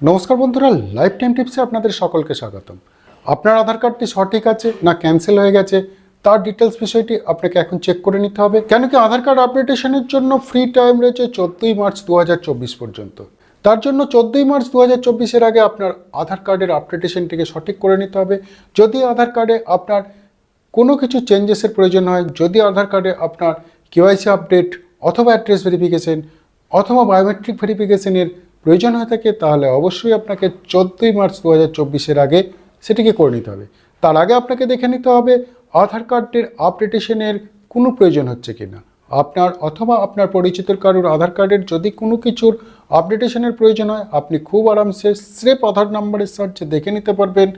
নমস্কার বন্ধুরা life time টিপসে আপনাদের সকলকে স্বাগতম। আপনার আধার কার্ডটি সঠিক আছে না ক্যান্সেল হয়ে গেছে, তার ডিটেলস বিষয়টি আপনাকে এখন চেক করে নিতে হবে। কেন কি আধার কার্ড আপডেটেশনের জন্য ফ্রি টাইম রয়েছে চোদ্দোই মার্চ দু হাজার চব্বিশ পর্যন্ত। তার জন্য চোদ্দোই মার্চ দু হাজার আগে আপনার আধার কার্ডের আপডেটেশনটিকে সঠিক করে নিতে হবে। যদি আধার কার্ডে আপনার কোনো কিছু চেঞ্জেসের প্রয়োজন হয়, যদি আধার কার্ডে আপনার কেওয়াইসি আপডেট অথবা অ্যাড্রেস ভেরিফিকেশন অথবা বায়োমেট্রিক ভেরিফিকেশনের প্রয়োজন হয়ে থাকে, তাহলে অবশ্যই আপনাকে চোদ্দোই মার্চ দু হাজার আগে সেটিকে করে নিতে হবে। তার আগে আপনাকে দেখে নিতে হবে, আধার কার্ডের আপডেটেশনের কোনো প্রয়োজন হচ্ছে কিনা। আপনার অথবা আপনার পরিচিত কারোর আধার কার্ডের যদি কোনো কিছুর আপডেটেশনের প্রয়োজন হয়, আপনি খুব আরামসে স্রেপ আধার নাম্বারের সাহায্যে দেখে নিতে পারবেন,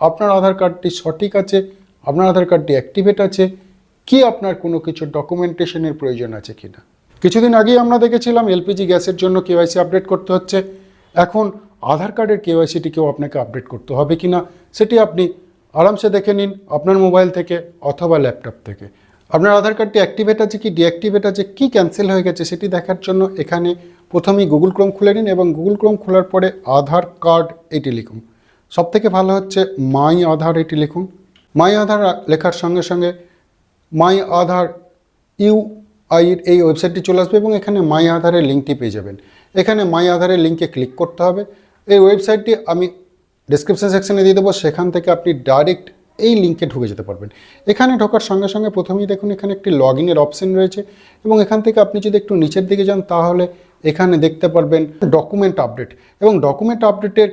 আপনার আধার কার্ডটি সঠিক আছে, আপনার আধার কার্ডটি অ্যাক্টিভেট আছে, কি আপনার কোনো কিছু ডকুমেন্টেশনের প্রয়োজন আছে কিনা। কিছুদিন আগেই আমরা দেখেছিলাম এলপিজি গ্যাসের জন্য কেওয়াইসি আপডেট করতে হচ্ছে। এখন আধার কার্ডের কেওয়াইসিটিকেও আপনাকে আপডেট করতে হবে কিনা সেটি আপনি আরামসে দেখে নিন আপনার মোবাইল থেকে অথবা ল্যাপটপ থেকে। আপনার আধার কার্ডটি অ্যাক্টিভেট আছে কি, ডিঅ্যাক্টিভেট আছে, কি ক্যান্সেল হয়ে গেছে সেটি দেখার জন্য এখানে প্রথমেই গুগল ক্রোম খুলে নিন এবং গুগল ক্রোম খোলার পরে আধার কার্ড এটি লিখুন। সব থেকে ভালো হচ্ছে মাই আধার এটি লিখুন। মাই আধার লেখার সঙ্গে সঙ্গে মাই আধার ইউ আইয়ের এই ওয়েবসাইটটি চলে আসবে এবং এখানে মাই আধারের লিঙ্কটি পেয়ে যাবেন। এখানে মাই আধারের লিঙ্কে ক্লিক করতে হবে। এই ওয়েবসাইটটি আমি ডিসক্রিপশন সেকশনে দিয়ে দেবো। সেখান থেকে আপনি ডাইরেক্ট এই লিঙ্কে ঢুকে যেতে পারবেন। এখানে ঢোকার সঙ্গে সঙ্গে প্রথমেই দেখুন এখানে একটি লগ ইনের অপশন রয়েছে এবং এখান থেকে আপনি যদি একটু নিচের দিকে যান তাহলে এখানে দেখতে পারবেন ডকুমেন্ট আপডেট এবং ডকুমেন্ট আপডেটের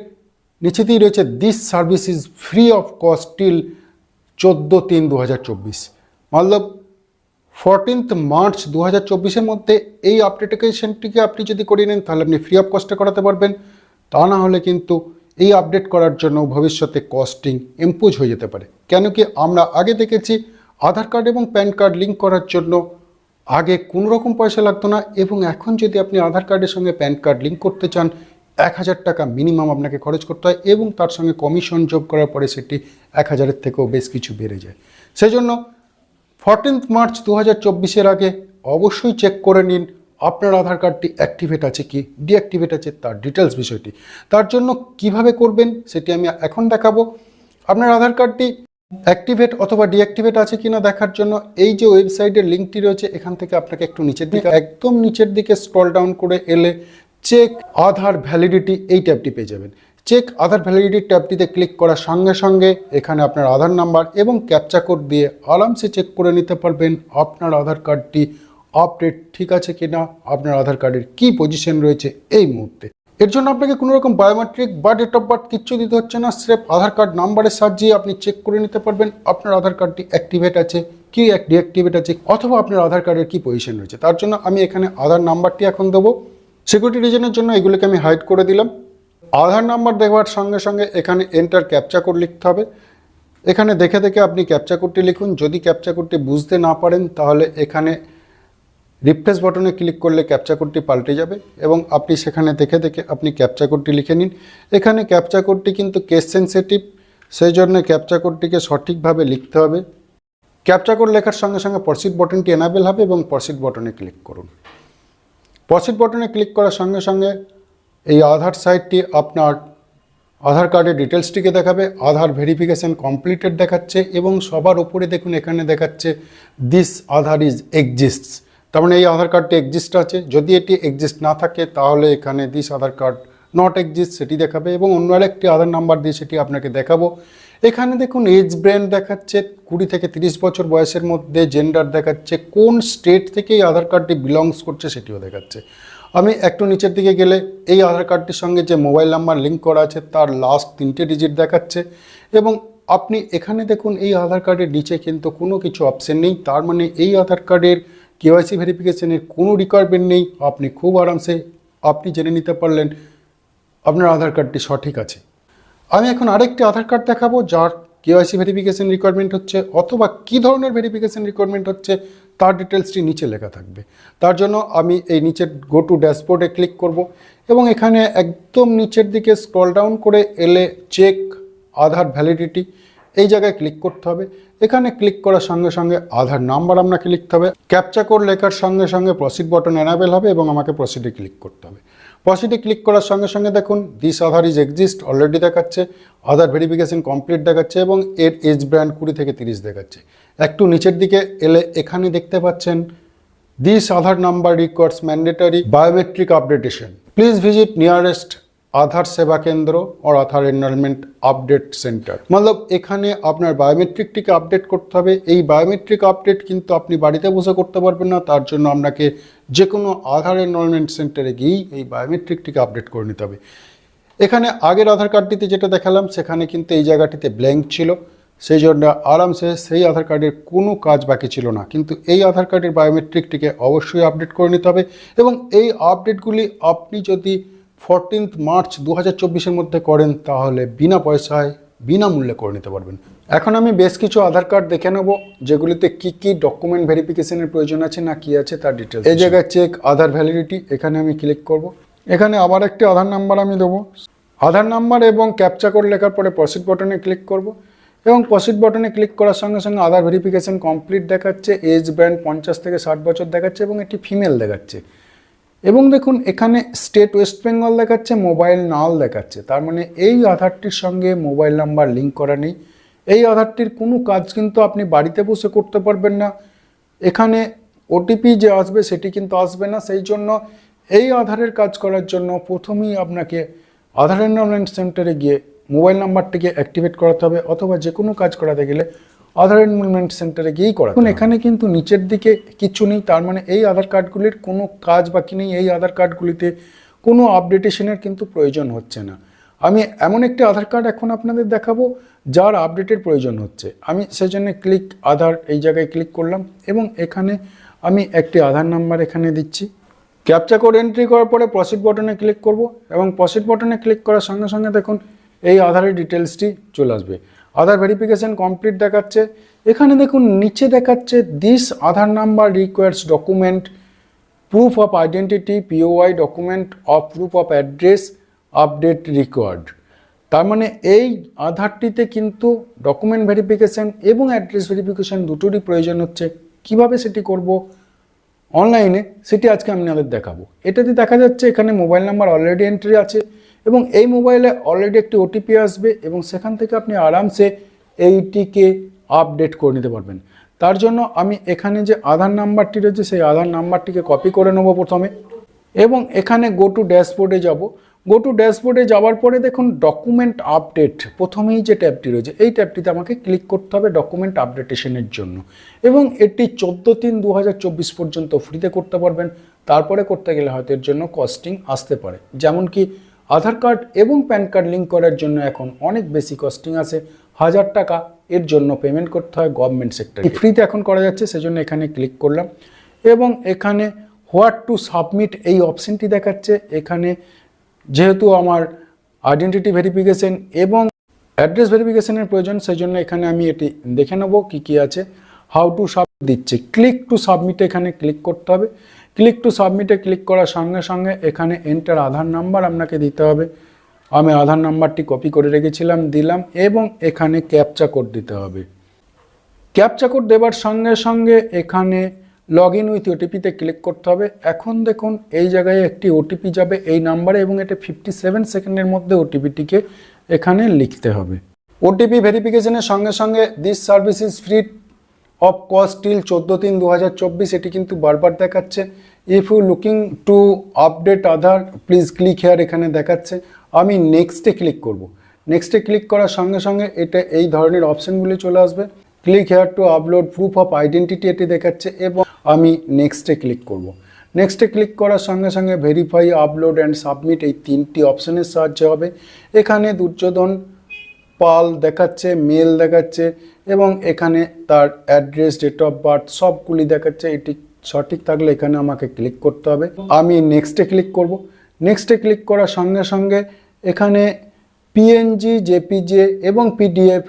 নিচেতেই রয়েছে this service is free of cost till চোদ্দ তিন দু হাজার চব্বিশ। মতলব ফোরটিন্থ মার্চ দু হাজার চব্বিশের মধ্যে এই আপডেটেশনটিকে আপনি যদি করিয়ে নেন, তাহলে আপনি ফ্রি অফ কস্টে করাতে পারবেন। তা না হলে কিন্তু এই আপডেট করার জন্য ভবিষ্যতে কস্টিং ইম্পোজ হয়ে যেতে পারে। কেন কি আমরা আগে দেখেছি আধার কার্ড এবং প্যান কার্ড লিঙ্ক করার জন্য আগে কোনো রকম পয়সা লাগতো না, এবং এখন যদি আপনি আধার কার্ডের সঙ্গে প্যান কার্ড লিঙ্ক করতে চান, এক হাজার টাকা মিনিমাম আপনাকে খরচ করতে হয়, এবং তার সঙ্গে কমিশন যোগ করার পরে সেটি এক হাজারের থেকেও বেশ কিছু বেড়ে যায়। সেই জন্য ফোরটিন্থ মার্চ দু হাজার চব্বিশের আগে অবশ্যই চেক করে নিন, আপনার আধার কার্ডটি অ্যাক্টিভেট আছে কি ডিঅ্যাক্টিভেট আছে তার ডিটেলস বিষয়টি। তার জন্য কীভাবে করবেন সেটি আমি এখন দেখাবো। আপনার আধার কার্ডটি অ্যাক্টিভেট অথবা ডিঅ্যাক্টিভেট আছে কিনা দেখার জন্য এই যে ওয়েবসাইটের লিঙ্কটি রয়েছে, এখান থেকে আপনাকে একটু নিচের দিকে, একদম নিচের দিকে স্ক্রল ডাউন করে এলে চেক আধার ভ্যালিডিটি এই ট্যাবটি পেয়ে যাবেন। চেক আধার ভ্যালিডিটি ট্যাবটিতে ক্লিক করার সঙ্গে সঙ্গে এখানে আপনার আধার নাম্বার এবং ক্যাপচা কোড দিয়ে আরামসে চেক করে নিতে পারবেন আপনার আধার কার্ডটি আপডেট ঠিক আছে কিনা, আপনার আধার কার্ডের কি পজিশন রয়েছে এই মুহূর্তে। এর জন্য আপনাকে কোনো রকম বায়োমেট্রিক বা ডেট অফ বার্থ কিচ্ছু দিতে হচ্ছে না, স্রেফ আধার কার্ড নাম্বারের সাহায্যে আপনি চেক করে নিতে পারবেন আপনার আধার কার্ডটি অ্যাক্টিভেট আছে কি ডিঅ্যাক্টিভেট আছে অথবা আপনার আধার কার্ডের কি পজিশন রয়েছে। তার জন্য আমি এখানে আধার নাম্বারটি এখন দেবো। সিকিউরিটি রিজনের জন্য এগুলোকে আমি হাইড করে দিলাম। আধার নাম্বার দেওয়ার সঙ্গে সঙ্গে এখানে এন্টার ক্যাপচা কোড লিখতে হবে। এখানে দেখে দেখে আপনি ক্যাপচা কোডটি লিখুন। যদি ক্যাপচা কোডটি বুঝতে না পারেন, তাহলে এখানে রিফ্রেশ বটনে ক্লিক করলে ক্যাপচা কোডটি পাল্টে যাবে এবং আপনি সেখানে দেখে দেখে আপনি ক্যাপচা কোডটি লিখে নিন। এখানে ক্যাপচা কোডটি কিন্তু কেস সেন্সিটিভ সেই জন্য ক্যাপচা কোডটিকে সঠিকভাবে লিখতে হবে। ক্যাপচা কোড লেখার সঙ্গে সঙ্গে প্রসিড বটনটি এনাবেল হবে এবং প্রসিড বটনে ক্লিক করুন। প্রসিড বটনে ক্লিক করার সঙ্গে সঙ্গে এই আধার সাইটটি আপনার আধার কার্ডের ডিটেলসটিকে দেখাবে, আধার ভেরিফিকেশান কমপ্লিটেড দেখাচ্ছে এবং সবার উপরে দেখুন এখানে দেখাচ্ছে দিস আধার ইজ এক্সিস্টস তার মানে এই আধার কার্ডটি এক্সিস্ট আছে। যদি এটি এক্সিস্ট না থাকে, তাহলে এখানে this Aadhaar card not exist সেটি দেখাবে এবং অন্য আরেকটি আধার নাম্বার দিয়ে সেটি আপনাকে দেখাবো। এখানে দেখুন এজ ব্র্যান্ড দেখাচ্ছে, কুড়ি থেকে তিরিশ বছর বয়সের মধ্যে জেন্ডার দেখাচ্ছে, কোন স্টেট থেকে এই আধার কার্ডটি বিলংস করছে সেটিও দেখাচ্ছে। আমি একটু নিচের দিকে গেলে এই আধার কার্ডটির সঙ্গে যে মোবাইল নাম্বার লিঙ্ক করা আছে তার লাস্ট তিনটে ডিজিট দেখাচ্ছে এবং আপনি এখানে দেখুন এই আধার কার্ডের নিচে কিন্তু কোনো কিছু অপশান নেই। তার মানে এই আধার কার্ডের কেওয়াইসি ভেরিফিকেশনের কোনো রিকোয়ারমেন্ট নেই। আপনি খুব আরামসে আপনি জেনে নিতে পারলেন আপনার আধার কার্ডটি সঠিক আছে। আমি এখন আরেকটি আধার কার্ড দেখাবো, যার কেওয়াইসি ভেরিফিকেশন রিকোয়ারমেন্ট হচ্ছে অথবা কী ধরনের ভেরিফিকেশন রিকোয়ারমেন্ট হচ্ছে তার ডিটেলসটি নিচে লেখা থাকবে। তার জন্য আমি এই নিচের গো টু ড্যাশবোর্ডে ক্লিক করব এবং এখানে একদম নিচের দিকে স্ক্রল ডাউন করে এলে চেক আধার ভ্যালিডিটি এই জায়গায় ক্লিক করতে হবে। এখানে ক্লিক করার সঙ্গে সঙ্গে আধার নাম্বার আপনাকে লিখতে হবে। ক্যাপচা কোড লেখার সঙ্গে সঙ্গে প্রসিড বটন এনাবেল হবে এবং আমাকে প্রসিডে ক্লিক করতে হবে। পসিটে ক্লিক করার সঙ্গে সঙ্গে দেখুন this Aadhaar is exist already দেখাচ্ছে, আধার ভেরিফিকেশন কমপ্লিট দেখাচ্ছে এবং এর এজ ব্র্যান্ড কুড়ি থেকে তিরিশ দেখাচ্ছে। একটু নিচের দিকে এলে এখানে দেখতে পাচ্ছেন this Aadhaar number requires mandatory biometric updation. Please visit nearest Aadhaar Seva Kendra or Aadhaar enrolment update centre. মতলব এখানে আপনার বায়োমেট্রিকটিকে আপডেট করতে হবে। এই বায়োমেট্রিক আপডেট কিন্তু আপনি বাড়িতে বসে করতে পারবেন না। তার জন্য আপনাকে যে কোনো আধার এনরোলমেন্ট সেন্টারে গিয়েই এই বায়োমেট্রিকটিকে আপডেট করে নিতে হবে। এখানে আগের আধার কার্ডটিতে যেটা দেখালাম, সেখানে কিন্তু এই জায়গাটিতে ব্ল্যাঙ্ক ছিল। সেই জন্য আরামসে সেই আধার কার্ডের কোনো কাজ বাকি ছিল না। কিন্তু এই আধার কার্ডের বায়োমেট্রিকটিকে অবশ্যই আপডেট করে নিতে হবে এবং এই আপডেটগুলি আপনি যদি ফোরটিন্থ মার্চ দু হাজার চব্বিশের মধ্যে করেন তাহলে বিনা পয়সায় বিনামূল্যে করে নিতে পারবেন। এখন আমি বেশ কিছু আধার কার্ড দেখে নেব যেগুলিতে কি কি ডকুমেন্ট ভেরিফিকেশনের প্রয়োজন আছে না কি আছে তার ডিটেলস এই জায়গায় চেক আধার ভ্যালিডিটি এখানে আমি ক্লিক করব। এখানে আবার একটি আধার নাম্বার আমি দেবো। আধার নাম্বার এবং ক্যাপচা কোড লেখার পরে প্রসিড বাটনে ক্লিক করব। এবং প্রসিড বটনে ক্লিক করার সঙ্গে সঙ্গে আধার ভেরিফিকেশন কমপ্লিট দেখাচ্ছে এজ ব্র্যান্ড পঞ্চাশ থেকে ষাট বছর দেখাচ্ছে এবং এটি ফিমেল দেখাচ্ছে। এবং দেখুন, এখানে স্টেট ওয়েস্ট বেঙ্গল দেখাচ্ছে মোবাইল নাল দেখাচ্ছে। তার মানে এই আধারটির সঙ্গে মোবাইল নাম্বার লিঙ্ক করা নেই। এই আধারটির কোনো কাজ কিন্তু আপনি বাড়িতে বসে করতে পারবেন না। এখানে ওটিপি যে আসবে, সেটি কিন্তু আসবে না। সেই জন্য এই আধারের কাজ করার জন্য প্রথমেই আপনাকে আধার এনরোলমেন্ট সেন্টারে গিয়ে মোবাইল নাম্বারটিকে অ্যাক্টিভেট করাতে হবে অথবা যে কোনো কাজ করাতে গেলে আধার এনরোলমেন্ট সেন্টারে গিয়েই করা এখন এখানে কিন্তু নিচের দিকে কিছু নেই তার মানে এই আধার কার্ডগুলির কোনো কাজ বাকি নেই এই আধার কার্ডগুলিতে কোনো আপডেটেশনের কিন্তু প্রয়োজন হচ্ছে না। আমি এমন একটি আধার কার্ড এখন আপনাদের দেখাবো যার আপডেটের প্রয়োজন হচ্ছে। আমি সেজন্য ক্লিক আধার এই জায়গায় ক্লিক করলাম এবং এখানে আমি একটি আধার নাম্বার এখানে দিচ্ছি। ক্যাপচা কোড এন্ট্রি করার পরে প্রসিড বটনে ক্লিক করব এবং প্রসিড বটনে ক্লিক করার সঙ্গে সঙ্গে দেখুন এই আধারের ডিটেলসটি চলে আসবে। আধার ভেরিফিকেশান কমপ্লিট দেখাচ্ছে। এখানে দেখুন, নিচে দেখাচ্ছে this Aadhaar number requires document proof of identity POI document of proof of address update required তার মানে এই আধারটিতে কিন্তু ডকুমেন্ট ভেরিফিকেশান এবং অ্যাড্রেস ভেরিফিকেশান দুটোরই প্রয়োজন হচ্ছে। কীভাবে সেটি করব? অনলাইনে সেটি আজকে আমি আপনাদের দেখাবো। এটাতে দেখা যাচ্ছে, এখানে মোবাইল নাম্বার অলরেডি এন্ট্রি আছে। এবং এই মোবাইলে অলরেডি একটি ওটিপি আসবে এবং সেখান থেকে আপনি আরামসে এইটিকে আপডেট করে নিতে পারবেন। তার জন্য আমি এখানে যে আধার নাম্বারটি রয়েছে, সেই আধার নাম্বারটিকে কপি করে নেব প্রথমে এবং এখানে গো টু ড্যাশবোর্ডে যাব। গো টু ড্যাশবোর্ডে যাওয়ার পরে দেখুন ডকুমেন্ট আপডেট প্রথমেই যে ট্যাবটি রয়েছে, এই ট্যাবটিতে আমাকে ক্লিক করতে হবে ডকুমেন্ট আপডেটেশনের জন্য এবং এটি চোদ্দ তিন দু পর্যন্ত ফ্রিতে করতে পারবেন। তারপরে করতে গেলে হয়তো এর জন্য কস্টিং আসতে পারে। যেমন কি আধার কার্ড এবং প্যান কার্ড লিঙ্ক করার জন্য এখন অনেক বেশি কস্টিং আছে। হাজার টাকা এর জন্য পেমেন্ট করতে হয় গভর্নমেন্ট সেক্টরে ফ্রিতে এখন করা যাচ্ছে, সেজন্য এখানে ক্লিক করলাম। এবং এখানে হোয়াট টু সাবমিট এই অপশনটি দেখাচ্ছে। এখানে যেহেতু আমার আইডেন্টিটি ভেরিফিকেশন এবং অ্যাড্রেস ভেরিফিকেশনের প্রয়োজন সেই জন্য এখানে আমি এটি দেখে নেব কী কী আছে। হাউ টু সাব দিচ্ছে। ক্লিক টু সাবমিট এখানে ক্লিক করতে হবে। ক্লিক টু সাবমিটে ক্লিক করার সঙ্গে সঙ্গে এখানে এন্টার আধার নাম্বার আপনাকে দিতে হবে। আমি আধার নাম্বারটি কপি করে রেখেছিলাম, দিলাম এবং এখানে ক্যাপচা কোড দিতে হবে। ক্যাপচা কোড দেওয়ার সঙ্গে সঙ্গে এখানে লগ ইন উইথ ওটিপিতে ক্লিক করতে হবে। এখন দেখুন, এই জায়গায় একটি ওটিপি যাবে এই নাম্বারে এবং এটা ফিফটি সেভেন সেকেন্ডের মধ্যে ওটিপিটিকে এখানে লিখতে হবে। ওটিপি ভেরিফিকেশনের সঙ্গে সঙ্গে this service is free of cost till চোদ্দ তিন দু এটি কিন্তু বারবার দেখাচ্ছে। If you looking to update Aadhaar please click here এখানে দেখাচ্ছে। আমি নেক্সটে ক্লিক করব। নেক্সটে ক্লিক করার সঙ্গে সঙ্গে এটা এই ধরনের অপশানগুলি চলে আসবে। Click here to upload proof of identity এটি দেখাচ্ছে এবং আমি নেক্সটে ক্লিক করব। নেক্সটে ক্লিক করার সঙ্গে সঙ্গে ভেরিফাই আপলোড অ্যান্ড সাবমিট এই তিনটি অপশানের সাহায্যে হবে। এখানে দুর্যোধন পাল দেখাচ্ছে মেল দেখাচ্ছে এবং এখানে তার অ্যাড্রেস ডেট অফ বার্থ সবগুলি দেখাচ্ছে। এটি সঠিক থাকলে এখানে আমাকে ক্লিক করতে হবে। আমি নেক্সটে ক্লিক করব। নেক্সটে ক্লিক করার সঙ্গে সঙ্গে এখানে পিএনজি জেপিজে এবং পিডিএফ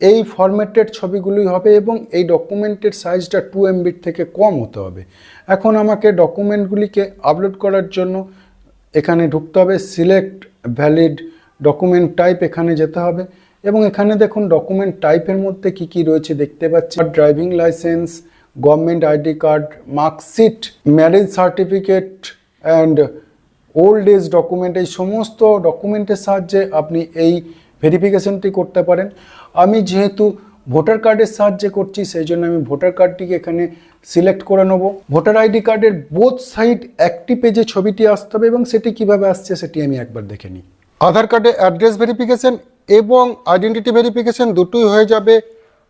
এই ফরম্যাটেড ছবিগুলোই হবে এবং এই ডকুমেন্টের সাইজটা টু এমবির থেকে কম হতে হবে। এখন আমাকে ডকুমেন্টগুলিকে আপলোড করার জন্য এখানে ঢুকতে হবে। সিলেক্ট ভ্যালিড ডকুমেন্ট টাইপ এখানে যেতে হবে। এবং এখানে দেখুন ডকুমেন্ট টাইপের মধ্যে কি কি রয়েছে দেখতে পাচ্ছি। Driving licence government ID card marksheet marriage certificate and old age document এই সমস্ত ডকুমেন্টের সাহায্যে আপনি এই ভেরিফিকেশনটি করতে পারেন। আমি যেহেতু ভোটার কার্ডের সাহায্যে করছি, সেই জন্য আমি ভোটার কার্ডটিকে এখানে সিলেক্ট করে নেব। ভোটার আইডি কার্ডের বোথ সাইড একটি পেজে ছবিটি আসতে হবে এবং সেটি কীভাবে আসছে সেটি আমি একবার দেখে নিই। আধার কার্ডে অ্যাড্রেস ভেরিফিকেশন এবং আইডেন্টিটি ভেরিফিকেশন দুটোই হয়ে যাবে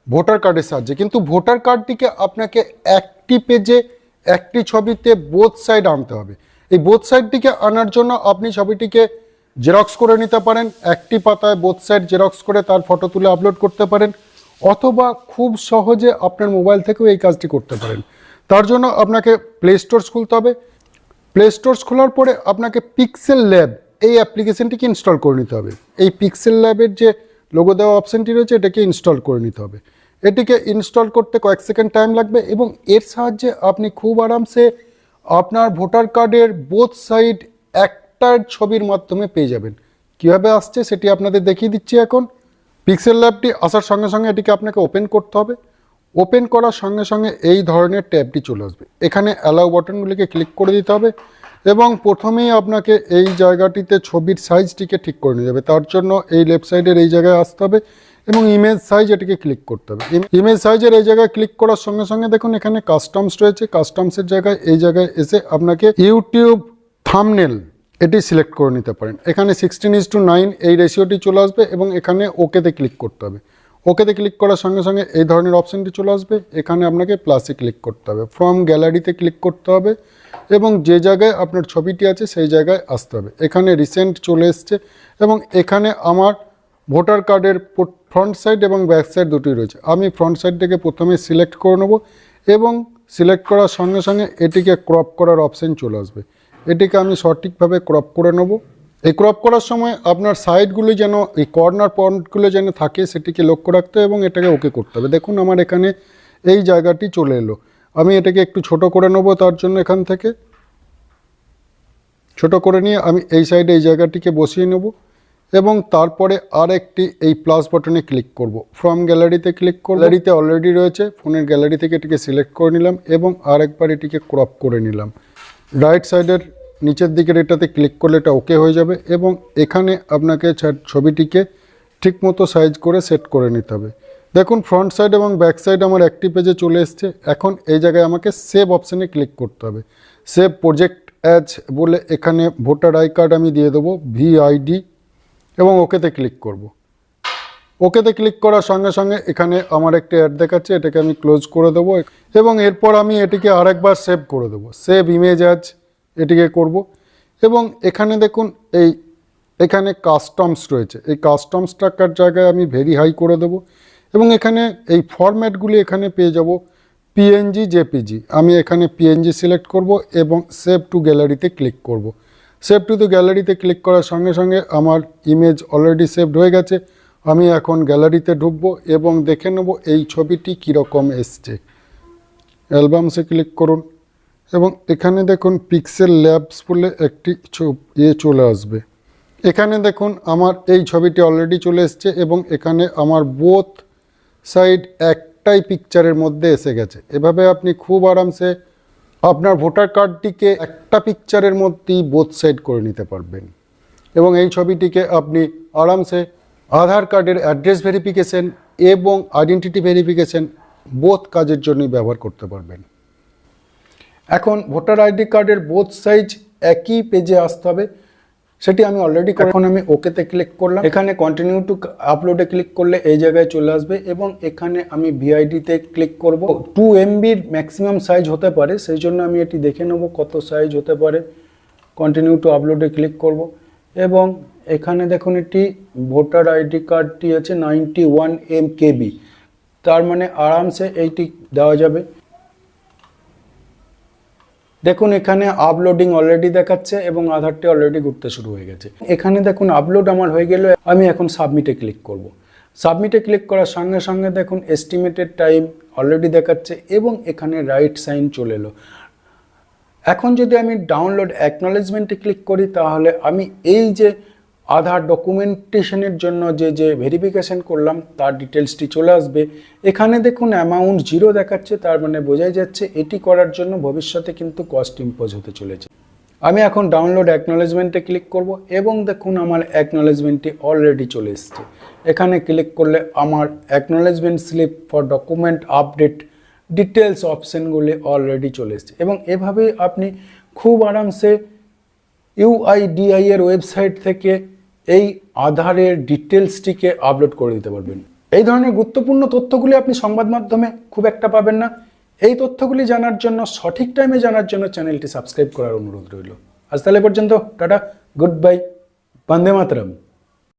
ভোটার কার্ডের সাহায্যে। কিন্তু ভোটার কার্ডটিকে আপনাকে একটি পেজে একটি ছবিতে বোথ সাইড আনতে হবে। এই বোথ সাইডটিকে আনার জন্য আপনি ছবিটিকে জেরক্স করে নিতে পারেন, একটি পাতায় বোথ সাইড জেরক্স করে তার ফটো তুলে আপলোড করতে পারেন, অথবা খুব সহজে আপনার মোবাইল থেকেও এই কাজটি করতে পারেন। তার জন্য আপনাকে প্লে স্টোরস খুলতে হবে। প্লে স্টোরস খোলার পরে আপনাকে পিক্সেল ল্যাব এই অ্যাপ্লিকেশনটিকে ইনস্টল করে নিতে হবে। এই পিক্সেল ল্যাবের যে লোগো দেওয়া অপশানটি রয়েছে, এটাকে ইনস্টল করে নিতে হবে। এটিকে ইনস্টল করতে কয়েক সেকেন্ড টাইম লাগবে এবং এর সাহায্যে আপনি খুব আরামসে আপনার ভোটার কার্ডের বোথ সাইড একটার ছবির মাধ্যমে পেয়ে যাবেন। কীভাবে আসছে সেটি আপনাদের দেখিয়ে দিচ্ছি এখন। পিক্সেল ল্যাবটি আসার সঙ্গে সঙ্গে এটিকে আপনাকে ওপেন করতে হবে। ওপেন করার সঙ্গে সঙ্গে এই ধরনের ট্যাবটি চলে আসবে। এখানে অ্যালাউ বাটনগুলিকে ক্লিক করে দিতে হবে। এবং প্রথমেই আপনাকে এই জায়গাটিতে ছবির সাইজটিকে ঠিক করে নিয়ে যাবে তার জন্য এই লেফট সাইডের এই জায়গায় আসতে হবে এবং ইমেজ সাইজ এটিকে ক্লিক করতে হবে। ইমেজ সাইজের এই জায়গায় ক্লিক করার সঙ্গে সঙ্গে দেখুন এখানে কাস্টমস রয়েছে। কাস্টমসের জায়গায় এই জায়গায় এসে আপনাকে ইউটিউব থামনেল এটি সিলেক্ট করে নিতে পারেন। এখানে সিক্সটিন ইজ টু নাইন এই রেশিওটি চলে আসবে এবং এখানে ওকেতে ক্লিক করতে হবে। ওকেতে ক্লিক করার সঙ্গে সঙ্গে এই ধরনের অপশানটি চলে আসবে। এখানে আপনাকে প্লাসে ক্লিক করতে হবে। ফ্রম গ্যালারিতে ক্লিক করতে হবে এবং যে জায়গায় আপনার ছবিটি আছে সেই জায়গায় আসতে হবে। এখানে রিসেন্ট চলে এসছে এবং এখানে আমার ভোটার কার্ডের ফ্রন্ট সাইড এবং ব্যাক সাইড দুটোই রয়েছে। আমি ফ্রন্ট সাইডটাকে প্রথমে সিলেক্ট করে নেব এবং সিলেক্ট করার সঙ্গে সঙ্গে এটিকে ক্রপ করার অপশান চলে আসবে। এটিকে আমি সঠিকভাবে ক্রপ করে নেব। এই ক্রপ করার সময় আপনার সাইডগুলি যেন, এই কর্নার পয়েন্টগুলো যেন থাকে, সেটিকে লক্ষ্য রাখতে হবে এবং এটাকে ওকে করতে হবে। দেখুন আমার এখানে এই জায়গাটি চলে এলো। আমি এটাকে একটু ছোট করে নেব তার জন্য এখান থেকে। ছোট করে নিয়ে আমি এই সাইডে এই জায়গাটিকে বসিয়ে নেব এবং তারপরে আর একটি এই প্লাস বাটনে ক্লিক করব। ফ্রম গ্যালারিতে ক্লিক করব। গ্যালারিতে অলরেডি রয়েছে। ফোনের গ্যালারি থেকে এটিকে সিলেক্ট করে নিলাম এবং আরেকবার এটিকে ক্রপ করে নিলাম। রাইট সাইডের নিচের দিকের এটাতে ক্লিক করলে এটা ওকে হয়ে যাবে এবং এখানে আপনাকে ছবিটিকে ঠিকমতো সাইজ করে সেট করে নিতে হবে। দেখুন ফ্রন্ট সাইড এবং ব্যাক সাইড আমার একটি পেজে চলে এসছে। এখন এই জায়গায় আমাকে সেভ অপশানে ক্লিক করতে হবে। সেভ প্রজেক্ট অ্যাজ বলে এখানে ভোটার আই কার্ড আমি দিয়ে দেবো ভিআইডি এবং ওকেতে ক্লিক করব। ওকেতে ক্লিক করার সঙ্গে সঙ্গে এখানে আমার একটি অ্যাড দেখাচ্ছে, এটাকে আমি ক্লোজ করে দেবো। এবং এরপর আমি এটিকে আরেকবার সেভ করে দেবো। সেভ ইমেজ অ্যাজ এটিকে করব। এবং এখানে দেখুন, এই, এখানে কাস্টমস রয়েছে। এই কাস্টমস টাকার জায়গায় আমি ভেরি হাই করে দেবো। এবং এখানে এই ফরম্যাটগুলি এখানে পেয়ে যাব পিএনজি জেপিজি আমি এখানে পিএনজি সিলেক্ট করব এবং সেভ টু গ্যালারিতে ক্লিক করব। সেভ টু দ্য গ্যালারিতে ক্লিক করার সঙ্গে সঙ্গে আমার ইমেজ অলরেডি সেভড হয়ে গেছে। আমি এখন গ্যালারিতে ঢুকবো এবং দেখে নেব এই ছবিটি কীরকম এসছে। অ্যালবামসে ক্লিক করুন। এবং এখানে দেখুন পিক্সেল ল্যাবস বলে একটি ইয়ে চলে আসবে। এখানে দেখুন আমার এই ছবিটি অলরেডি চলে এসছে এবং এখানে আমার বোথ সাইড একটাই পিকচারের মধ্যে এসে গেছে। এভাবে আপনি খুব আরামসে আপনার ভোটার কার্ডটিকে একটা পিকচারের মধ্যেই বোথ সাইড করে নিতে পারবেন। এবং এই ছবিটিকে আপনি আরামসে আধার কার্ডের অ্যাড্রেস ভেরিফিকেশন এবং আইডেন্টিটি ভেরিফিকেশন বোথ কাজের জন্যই ব্যবহার করতে পারবেন। এখন ভোটার আইডি কার্ডের বোথ সাইজ একই পেজে আসতে হবে। সেটি আমি অলরেডি এখন আমি ওকেতে ক্লিক করলাম। এখানে কন্টিনিউ টু আপলোডে ক্লিক করলে এই জায়গায় চলে আসবে এবং এখানে আমি ভিআইডিতে ক্লিক করব। টু এমবির ম্যাক্সিমাম সাইজ হতে পারে, সেই জন্য আমি এটি দেখে নেব কত সাইজ হতে পারে। কন্টিনিউ টু আপলোডে ক্লিক করব এবং এখানে দেখুন এটি ভোটার আইডি কার্ডটি আছে নাইনটি ওয়ান এম কেবি তার মানে আরামসে এইটি দেওয়া যাবে। দেখুন, এখানে আপলোডিং অলরেডি দেখাচ্ছে এবং আধারটি অলরেডি ঘুরতে শুরু হয়ে গেছে। এখানে দেখুন আপলোড আমার হয়ে গেলে আমি এখন সাবমিটে ক্লিক করব। সাবমিটে ক্লিক করার সঙ্গে সঙ্গে দেখুন এস্টিমেটেড টাইম অলরেডি দেখাচ্ছে এবং এখানে রাইট সাইন চলে এলো। এখন যদি আমি ডাউনলোড অ্যাকনোলেজমেন্টে ক্লিক করি, তাহলে আমি এই যে আধার ডকুমেন্টেশনের জন্য যে যে ভেরিফিকেশন করলাম, তার ডিটেলসটি চলে আসবে। এখানে দেখুন অ্যামাউন্ট জিরো দেখাচ্ছে, তার মানে বোঝাই যাচ্ছে এটি করার জন্য ভবিষ্যতে কিন্তু কস্ট ইম্পোজ হতে চলেছে। আমি এখন ডাউনলোড অ্যাকনোলেজমেন্টে ক্লিক করব এবং দেখুন আমার অ্যাকনোলেজমেন্টটি অলরেডি চলে এসছে। এখানে ক্লিক করলে আমার acknowledgement slip for document update details অপশানগুলি already চলে এসছে এবং এভাবেই আপনি খুব আরামসে ইউআইডিআই এর ওয়েবসাইট থেকে এই আধারের ডিটেলসটিকে আপলোড করে দিতে পারবেন। এই ধরনের গুরুত্বপূর্ণ তথ্যগুলি আপনি সংবাদ মাধ্যমে খুব একটা পাবেন না। এই তথ্যগুলি জানার জন্য, সঠিক টাইমে জানার জন্য চ্যানেলটি সাবস্ক্রাইব করার অনুরোধ রইল। আজ তাহলে পর্যন্ত, টাটা, গুড বাই, বন্দে মাতরম।